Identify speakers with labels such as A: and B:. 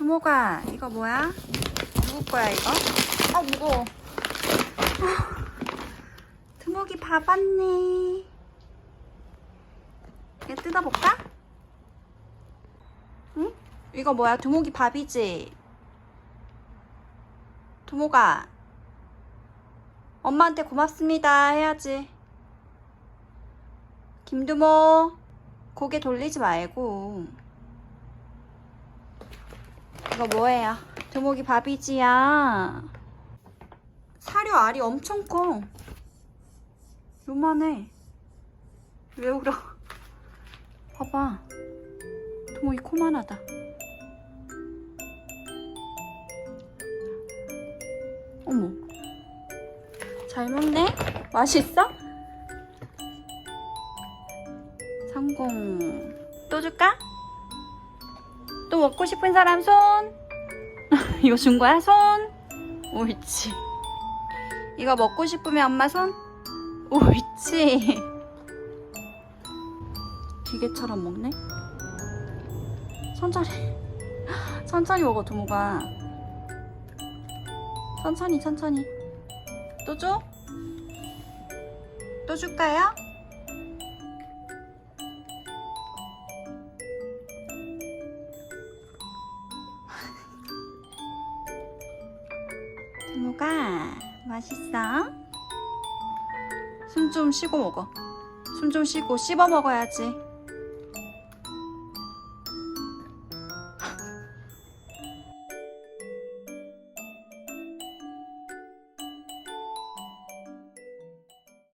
A: 두모가 이거 뭐야? 누구 거야 이거? 아 무거워. 두목이 밥 왔네. 이거 뜯어볼까? 응? 이거 뭐야? 두목이 밥이지? 두모가 엄마한테 고맙습니다 해야지. 김두모 고개 돌리지 말고 이거 뭐예요? 두목이 밥이지야. 사료 알이 엄청 커. 요만해. 왜 울어? 봐봐. 두목이 코만하다. 어머. 잘 먹네? 맛있어? 성공. 또 줄까? 또 먹고 싶은 사람 손. 이거 준 거야? 손. 옳지. 이거 먹고 싶으면 엄마 손. 옳지. 기계처럼 먹네. 천천히. 천천히 먹어, 두모가. 천천히, 천천히. 또 줘? 또 줄까요? 두모가 맛있어? 숨 좀 쉬고 먹어. 숨 좀 쉬고 씹어 먹어야지.